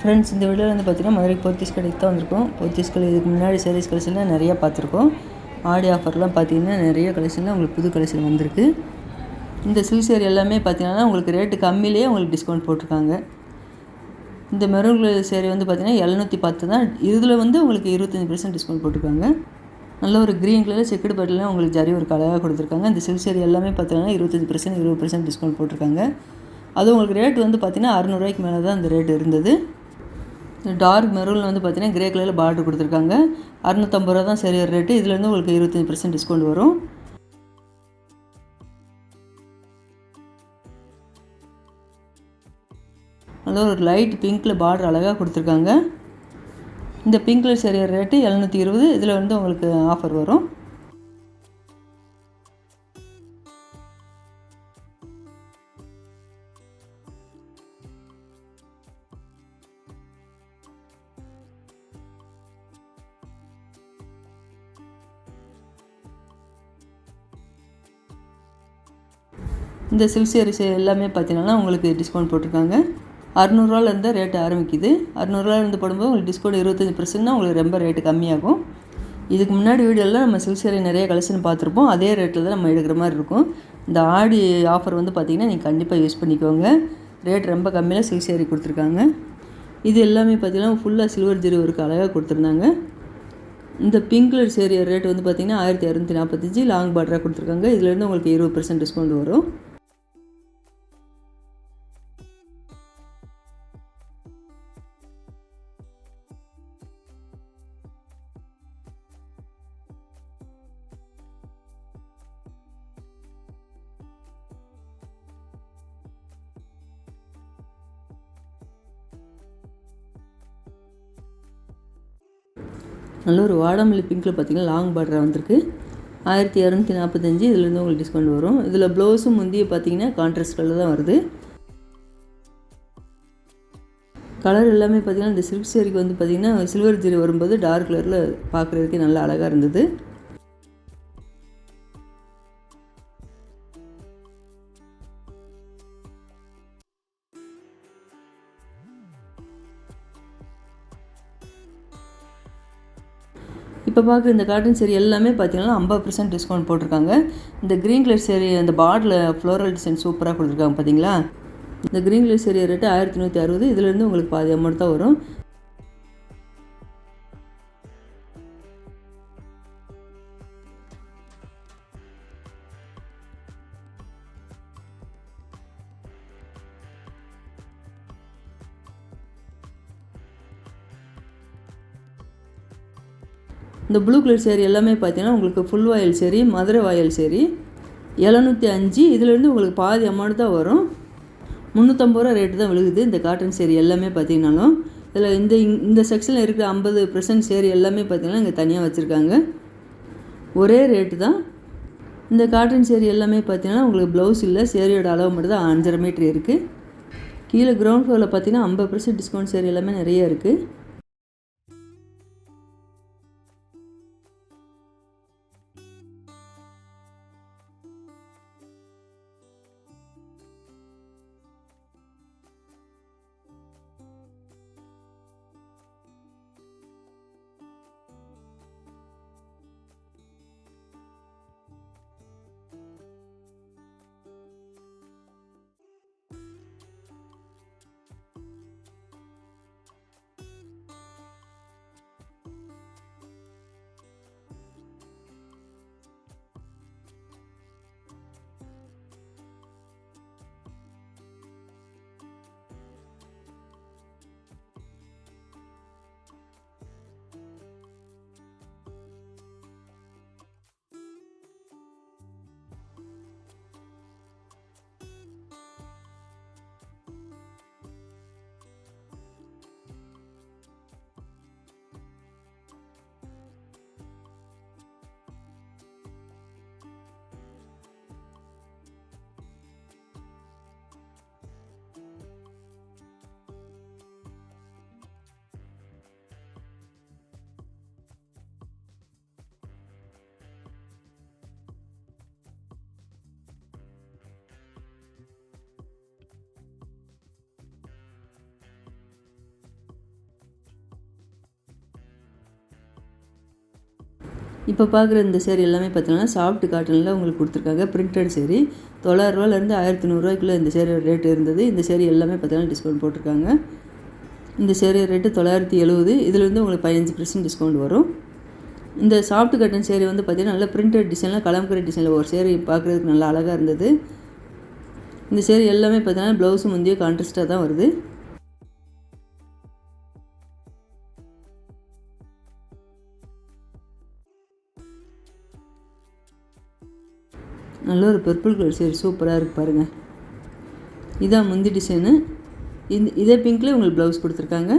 Friends இந்த வீடியோவில் வந்து பார்த்தீங்கன்னா மதுரை போத்தீஸ் கடைக்கு தான் வந்திருக்கோம். போத்தீஸ் கடை இதுக்கு முன்னாடி சாரீஸ் கலெக்ஷன்லாம் நிறையா பார்த்துருக்கோம். ஆடி ஆஃபர்லாம் பார்த்தீங்கன்னா நிறைய கலெக்ஷன்லாம் உங்களுக்கு புது கலெக்ஷன் வந்திருக்கு. இந்த சில்க் சேரீ எல்லாமே பார்த்தீங்கன்னா உங்களுக்கு ரேட்டு கம்மியிலேயே உங்களுக்கு டிஸ்கவுண்ட் போட்டிருக்காங்க. இந்த மெரூன் சேரீ வந்து பார்த்தீங்கன்னா எழுநூற்றி பத்து தான். இதில் வந்து உங்களுக்கு இருபத்தஞ்சி பர்சன்ட் டிஸ்கவுண்ட் போட்டிருக்காங்க. நல்ல ஒரு க்ரீன் கலர் செக்குடு பட்டில் உங்களுக்கு ஜரி ஒரு கலராக கொடுத்துருக்காங்க. இந்த சில்க் சேரீ எல்லாமே பார்த்தீங்கன்னா இருபத்தஞ்சி பர்சன்ட் இருபது பர்சன்ட் டிஸ்கவுண்ட் போட்டிருக்காங்க. அது உங்களுக்கு ரேட் வந்து பார்த்தீங்கன்னா அறநூறுவாய்க்கு மேலே தான் அந்த ரேட் இருந்தது. இந்த டார்க் மெரூனில் வந்து பார்த்தீங்கன்னா கிரே கலரில் பார்டர் கொடுத்துருக்காங்க. அறுநூத்தம்பது ரூபா தான் சரி ரேட்டு இதுலேருந்து உங்களுக்கு இருபத்தஞ்சி பர்சன்ட் டிஸ்கவுண்ட் வரும். நல்ல ஒரு லைட் பிங்க்கில் பார்டர் அழகாக கொடுத்துருக்காங்க. இந்த பிங்க் கலர் ரேட்டு எழுநூற்றி இருபது. இதில் வந்து உங்களுக்கு ஆஃபர் வரும். இந்த சில்க் சாரீஸ் எல்லாமே பார்த்தீங்கன்னா உங்களுக்கு டிஸ்கவுண்ட் போட்டிருக்காங்க. அறநூறுவாலேருந்து ரேட்டு ஆரம்பிக்குது. அறநூறுவாலேருந்து போடும்போது உங்களுக்கு டிஸ்கவுண்ட் இருபத்தஞ்சி பர்சன்ட்னா உங்களுக்கு ரொம்ப ரேட்டு கம்மியாகும். இதுக்கு முன்னாடி வீடியோவில் நம்ம சில்க் சாரீ நிறைய கலெக்ஷன் பார்த்துருப்போம். அதே ரேட்டில் தான் நம்ம எடுக்கிற மாதிரி இருக்கும். இந்த ஆடி ஆஃபர் வந்து பார்த்திங்கன்னா நீங்கள் கண்டிப்பாக யூஸ் பண்ணிக்கோங்க. ரேட் ரொம்ப கம்மியில் சில்க் சாரீ கொடுத்துருக்காங்க. இது எல்லாமே பார்த்தீங்கன்னா ஃபுல்லாக சில்வர் ஜீரோ இருக்குது அழகாக கொடுத்துருந்தாங்க. இந்த பிங்க் கலர் சேரீ ரேட் வந்து பார்த்திங்கன்னா ஆயிரத்தி இரநூத்தி நாற்பத்தஞ்சு லாங் பார்டராக கொடுத்துருக்காங்க. இதுலேருந்து உங்களுக்கு இருபது பர்சன்ட் டிஸ்கவுண்ட் வரும். நல்ல ஒரு வாடாமல்லி பிங்க்கில் பார்த்தீங்கன்னா லாங் பார்டராக வந்திருக்கு. ஆயிரத்தி இரநூத்தி நாற்பத்தஞ்சு இதுலேருந்து உங்களுக்கு டிஸ்கவுண்ட் வரும். இதில் ப்ளவுஸும் முந்திய பார்த்தீங்கன்னா கான்ட்ராஸ்ட் கலர் தான் வருது. கலர் எல்லாமே பார்த்தீங்கன்னா இந்த சில்க் சேரிக்கு வந்து பார்த்தீங்கன்னா சில்வர் ஜீரி வரும்போது டார்க் கலரில் பார்க்குறதுக்கே நல்லா அழகாக இருந்தது. இப்போ பார்க்குற இந்த காட்டன் சேரீ எல்லாமே பார்த்தீங்கன்னா ஐம்பது பர்சன்ட் டிஸ்கவுண்ட் போட்டிருக்காங்க. இந்த க்ரீன் கலர் சேரீ அந்த பார்டில் ஃப்ளோரல் டிசைன் சூப்பராக கொடுத்துருக்காங்க பார்த்தீங்களா இந்த க்ரீன் கலர் சேரீ ரேட்டு ஆயிரத்தி நூற்றி அறுபது இதுலேருந்து உங்களுக்கு பாதி அமௌண்ட் தான் வரும். இந்த ப்ளூ கலர் சேரீ எல்லாமே பார்த்தீங்கன்னா உங்களுக்கு ஃபுல் வாயில் சேரீ மதுரை வாயில் சேரீ எழுநூற்றி அஞ்சு இதுலேருந்து உங்களுக்கு பாதி அமௌண்ட் தான் வரும். முந்நூற்றம்பது ரூபா ரேட்டு தான் விழுகுது இந்த காட்டன் சேரீ எல்லாமே பார்த்தீங்கன்னாலும். இதில் இந்த இந்த செக்ஷனில் இருக்கிற ஐம்பது பர்சன்ட் சேரீ எல்லாமே பார்த்தீங்கன்னா இங்கே தனியாக வச்சுருக்காங்க. ஒரே ரேட்டு தான். இந்த காட்டன் சேரீ எல்லாமே பார்த்தீங்கன்னா உங்களுக்கு ப்ளவுஸ் இல்லை சேரீயோட அளவு மட்டும் தான் அஞ்சரை மீட்ரு இருக்குது கீழே கிரவுண்ட் ஃப்ளோரில் பார்த்தீங்கன்னா ஐம்பது பர்சன்ட் டிஸ்கவுண்ட் சேரீ எல்லாமே நிறைய இருக்குது இப்போ பார்க்குற இந்த சேரீ எல்லாமே பார்த்தீங்கன்னா சாஃப்ட் காட்டனில் உங்களுக்கு கொடுத்துருக்காங்க. பிரிண்டட் சேரீ. தொள்ளாயிரரூவாலேருந்து ஆயிரத்தி நூறுரூவாய்க்குள்ளே இந்த சேரீ ரேட் இருந்தது. இந்த சேரீ எல்லாமே பார்த்தீங்கன்னா டிஸ்கவுண்ட் போட்டிருக்காங்க. இந்த சேரீ ரேட்டு தொள்ளாயிரத்தி எழுபது இதுலேருந்து உங்களுக்கு பதினஞ்சு பர்சன்ட் டிஸ்கவுண்ட் வரும். இந்த சாஃப்ட் காட்டன் சேரீ வந்து பார்த்திங்கன்னா நல்ல பிரிண்டட் டிசைனில் கலம்கரி டிசைனில் ஒரு சேரீ பார்க்குறதுக்கு நல்லா அழகாக இருந்தது. இந்த சேரீ எல்லாமே பார்த்தீங்கன்னா ப்ளவுஸும் முந்தைய கான்ட்ராஸ்ட்டாக தான் வருது. நல்ல ஒரு பர்பிள் கலர் சேரீ சூப்பராக இருக்குது பாருங்கள் இதான் முந்தி டிசைனு இந்த இதே பிங்க்லேயே உங்களுக்கு ப்ளவுஸ் கொடுத்துருக்காங்க.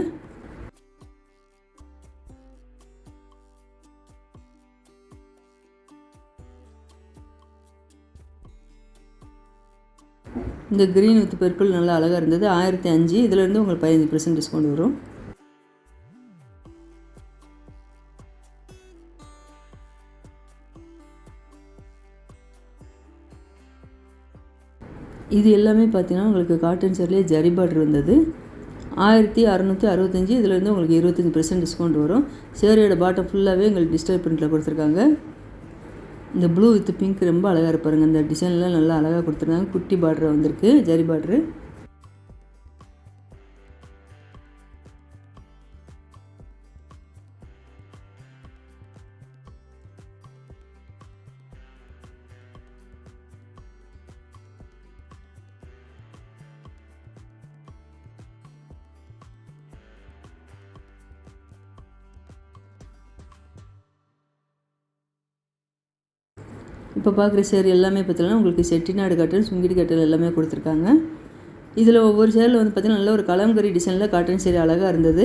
இந்த க்ரீன் வித் பர்பிள் நல்லா அழகாக இருந்தது. ஆயிரத்தி அஞ்சு. இதிலேருந்து உங்களுக்கு பதினஞ்சு பர்சன்ட் டிஸ்கவுண்ட் வரும். இது எல்லாமே பார்த்தீங்கன்னா உங்களுக்கு காட்டன் சேர்லேயே ஜரி பார்டர் வந்தது ஆயிரத்தி அறநூற்றி அறுபத்தஞ்சி இதுலேருந்து உங்களுக்கு இருபத்தஞ்சி பர்சன்ட் டிஸ்கவுண்ட் வரும். சேரியோட பாட்டம் ஃபுல்லாகவே எங்களுக்கு டிஜிட்டல் பிரிண்டில் கொடுத்துருக்காங்க. இந்த ப்ளூ வித் பிங்க் ரொம்ப அழகாக இருப்பாருங்க இந்த டிசைன்லாம் நல்லா அழகாக கொடுத்துருக்காங்க குட்டி பார்டர் வந்திருக்கு ஜரி பார்டரு இப்போ பார்க்குற சேர் எல்லாமே பார்த்தீங்கன்னா உங்களுக்கு செட்டிநாடு காட்டன் சுங்கிடி காட்டன் எல்லாமே கொடுத்துருக்காங்க. இதில் ஒவ்வொரு சேரில் வந்து பார்த்திங்கன்னா நல்ல ஒரு கலம்கரி டிசைனில் காட்டன் சேரி அழகாக இருந்தது.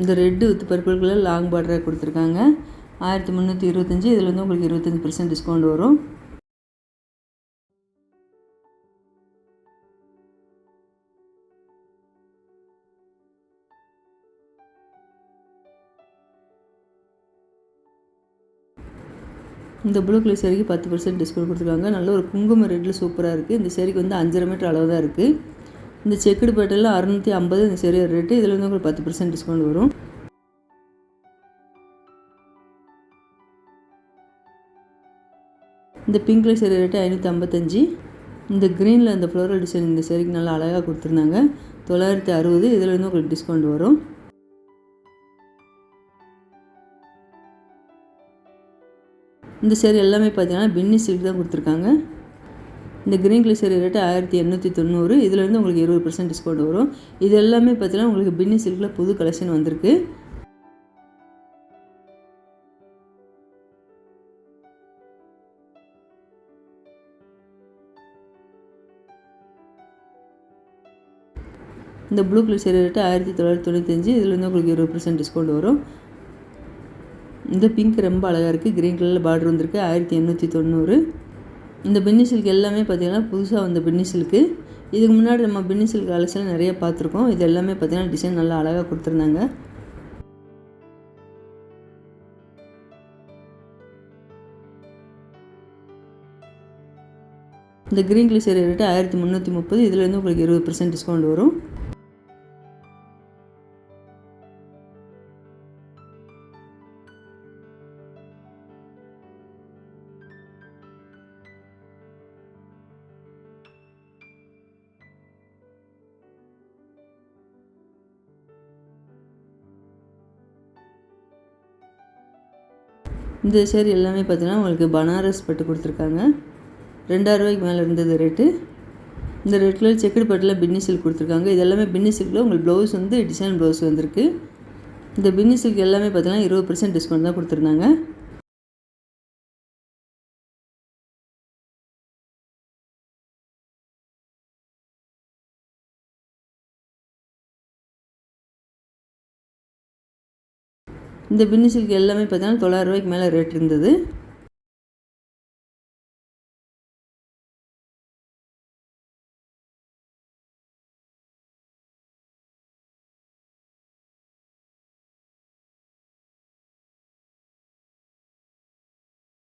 இந்த red with purple colour long பார்டராக கொடுத்துருக்காங்க. ஆயிரத்தி முந்நூற்றி இருபத்தஞ்சி இதில் வந்து உங்களுக்கு இருபத்தஞ்சி பர்சன்ட் டிஸ்கவுண்ட் வரும். இந்த ப்ளூ கலர் சேரீக்கு பத்து பர்சன்ட் டிஸ்கவுண்ட் கொடுத்துருக்காங்க. நல்ல ஒரு குங்கும ரெட்டில் சூப்பராக இருக்குது இந்த சேரீக்கு வந்து அஞ்சரை மீட்டர் அளவு தான் இருக்குது இந்த செக்குடு பேட்டில் அறநூற்றி ஐம்பது இந்த சேரீ ரேட்டு இதில் வந்து உங்களுக்கு பத்து பர்சன்ட் டிஸ்கவுண்ட் வரும். இந்த பிங்க் கலர் சேரீ ரேட்டு ஐநூற்றி ஐம்பத்தஞ்சு. இந்த க்ரீனில் இந்த ஃப்ளோரல் டிசைன் இந்த சேரீக்கு நல்லா அழகாக கொடுத்துருந்தாங்க. தொள்ளாயிரத்தி அறுபது. இதில் வந்து உங்களுக்கு டிஸ்கவுண்ட் வரும். இந்த சேரீ எல்லாமே பார்த்தீங்கன்னா பின்னி சில்க் தான் கொடுத்துருக்காங்க. இந்த க்ரீன் கலர் சேரீ ரேட்டு ஆயிரத்தி எண்ணூற்றி தொண்ணூறு இதுலேருந்து உங்களுக்கு இருபது பர்சன்ட் டிஸ்கவுண்ட் வரும். இது எல்லாமே பார்த்தீங்கன்னா உங்களுக்கு பின்னி சில்கில் புது கலெக்ஷன் வந்திருக்கு. இந்த ப்ளூ கலர் சேரீ ரேட்டு ஆயிரத்தி தொள்ளாயிரத்தி தொண்ணூத்தஞ்சு இதில் வந்து உங்களுக்கு இருபது பர்சன்ட் டிஸ்கவுண்ட் வரும். இந்த பிங்க் ரொம்ப அழகாக இருக்குது க்ரீன் கலரில் பார்டர் வந்திருக்கு. ஆயிரத்தி எண்ணூற்றி தொண்ணூறு. இந்த பின்னி சில்க் எல்லாமே பார்த்திங்கன்னா புதுசாக வந்த பின்னி சில்க்கு இதுக்கு முன்னாடி நம்ம பின்னி சில்க் கலெக்ஷன் நிறைய பார்த்துருக்கோம். இது எல்லாமே பார்த்திங்கன்னா டிசைன் நல்லா அழகாக கொடுத்துருந்தாங்க. இந்த க்ரீன் கலர் சேரீ ரேட்டு ஆயிரத்தி முந்நூற்றி முப்பது. இதுலேருந்து உங்களுக்கு இருபது பர்சன்ட் டிஸ்கவுண்ட் வரும். இந்த சேர் எல்லாமே பார்த்தீங்கன்னா உங்களுக்கு பனாரஸ் பட்டு கொடுத்துருக்காங்க. ரெண்டாயிரம் ரூபாய்க்கு மேலே இருந்தது ரேட்டு இந்த ரெட் கலர் செக்குடு பட்டில் பின்னி சில்க் கொடுத்துருக்காங்க. இது எல்லாமே பின்னி சில்கில் உங்களுக்கு ப்ளவுஸ் வந்து டிசைன் ப்ளவுஸ் வந்திருக்கு. இந்த பின்னி சில்க் எல்லாமே பார்த்தீங்கன்னா இருபது பர்சன்ட் டிஸ்கவுண்ட் தான் கொடுத்துருந்தாங்க. இந்த பின்னி சில்க் எல்லாமே பார்த்தீங்கன்னா தொள்ளாயிரம் ரூபாய்க்கு மேலே ரேட் இருந்தது.